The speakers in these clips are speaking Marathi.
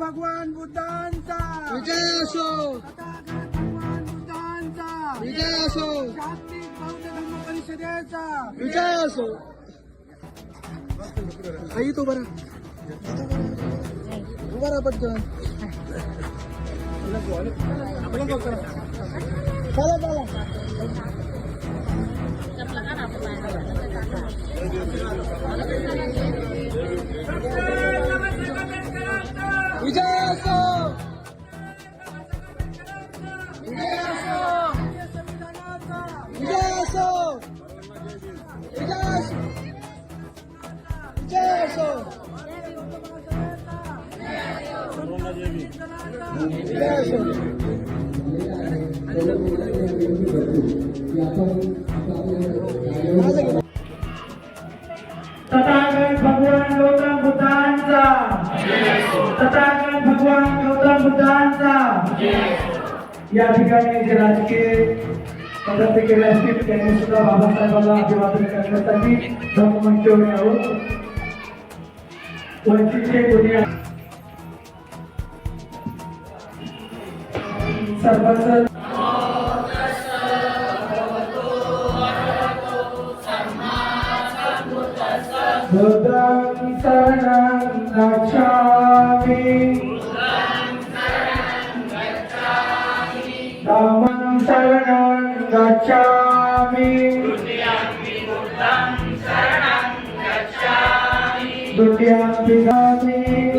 तथागत भगवान बुद्धांचा. विजय असो. जागतिक बौद्ध धर्म परिषदेचा. विजय असो. आई तो बरा. राहा पटकन. चला चला. तथागत भगवान गौतम बुद्धांचा तथागत भगवान गौतम बुद्धांचा या ठिकाणी जे राजकीय पदार्थ केले असतील त्यांनी सुद्धा बाबासाहेबांना अभिवादन करण्यासाठी धर्ममंचावर यावं वंचितचे दुनिया सरपंच बुद्धं शरणं गच्छामि धम्मं शरणं गच्छामि द्वितीयंपि गामि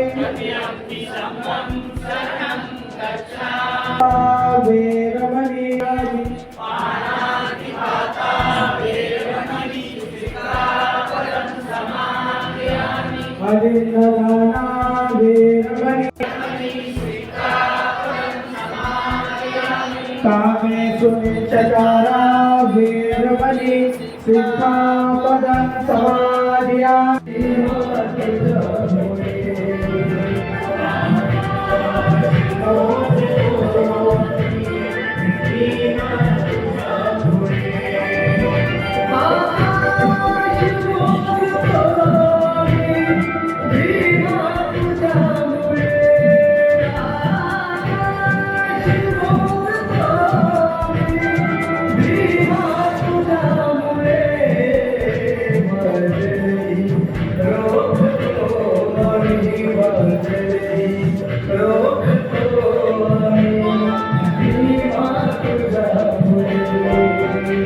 कामे सुनिचकारा वीरमणि सिद्धापदं समाधिया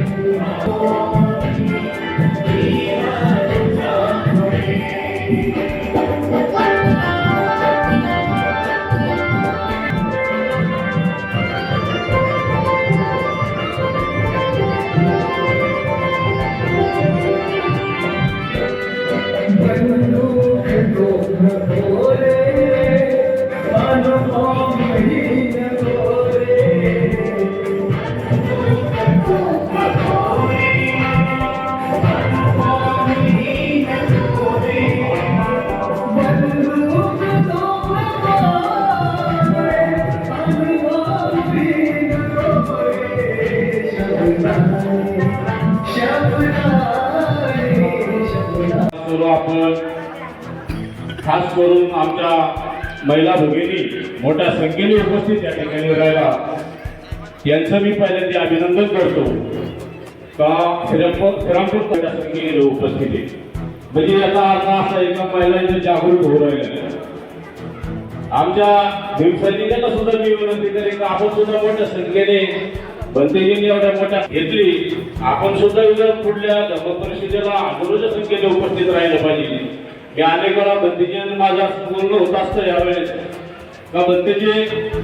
करू खास करून आमच्या महिला भगिनी मोठ्या संख्येने उपस्थित या ठिकाणी राहिला. यांचं मी पहिल्यांदा अभिनंदन करतो. का श्रीरामपूर श्रीरामपूर मोठ्या संख्येने उपस्थित आहे. म्हणजे याचा अर्थ असा एका का महिलांचे जागृत होऊ राहिले आमच्या भीमसैनिकांना सुद्धा मी विनंती करेन का आपण सुद्धा मोठ्या संख्येने बनतेजींनी एवढ्या मोठ्या घेतली आपण सुद्धा पुढल्या धर्म परिषदेला हजारोच्या संख्येने उपस्थित राहिलं पाहिजे. मी अनेक वेळा बंदीचे माझा पूर्ण होत असतं यावेळेस. का बंदीचे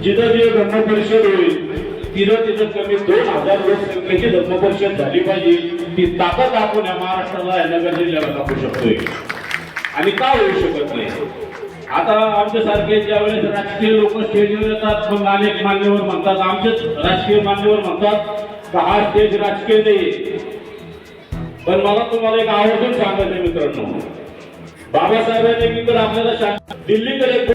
जिथं जे धर्म परिषद होईल तिथं तिथं कमी दोन हजार लोकसंख्येची धर्म परिषद झाली पाहिजे. ती ताकद आपण या महाराष्ट्राला या नगर जिल्ह्याला दाखवू शकतोय. आणि का होऊ शकत नाही? आता आमच्यासारखे ज्या वेळेस राजकीय लोक स्टेजवर येतात मग अनेक मान्यवर म्हणतात आमचेच राजकीय मान्यवर म्हणतात का हा स्टेज राजकीय नाही पण मला तुम्हाला एक आवर्जून सांगायचं मित्रांनो. बाबासाहेबांनी एकीकडे आपल्याला शां- दिल्लीकडे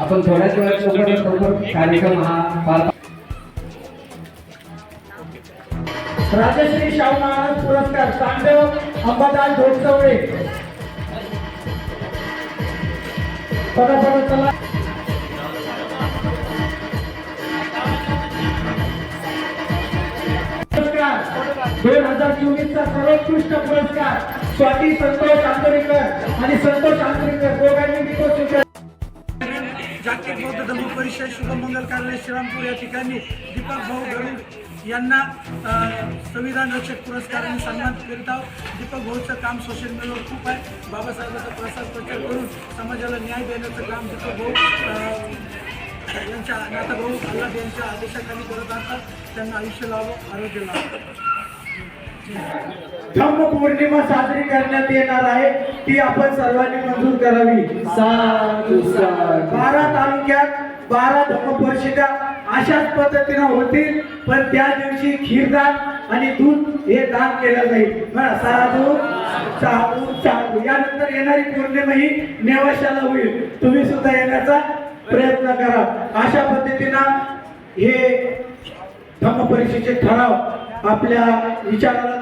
आपण थोड्याच वेळात कार्यक्रम हा राजश्री शाहू महाराज पुरस्कार तांडव अंबादास ढोलचवळे पदापद चला दोन हजार चोवीसचा सर्वोत्कृष्ट पुरस्कार. स्वाती संतोष आंतरेकर आणि संतोष आंतरेकर दोघांनी मी स्वीकार जागतिक बौद्ध धर्म परिषद शुभमंगल कार्यालय श्रीरामपूर या ठिकाणी दीपक भाऊ गरुड यांना संविधान रक्षक पुरस्काराने सन्मान करीत आहोत. दीपक भाऊचं काम सोशल मीडियावर खूप आहे. बाबासाहेबांचा प्रसार प्रचार करून समाजाला न्याय देण्याचं काम दीपक भाऊ अ, यांच्या नाथाभाऊ अल्लाद यांच्या आदेशाखाली करत असतात त्यांना आयुष्य लावं आरोग्य लावं धम्म पौर्णिमा साजरी करण्यात येणार आहे. ती आपण सर्वांनी मंजूर करावी. बारा तालुक्यात बारा धम्म परिषदा अशाच पद्धतीनं होतील. पण त्या दिवशी खीरदान आणि दूध हे दान केलं जाईल. म्हणा, साधू साधू साधू. यानंतर येणारी पौर्णिमा ही नेवाशाला होईल. तुम्ही सुद्धा येण्याचा प्रयत्न करा. अशा पद्धतीनं हे धम्म परिषदेचे ठराव आपल्या विचाराला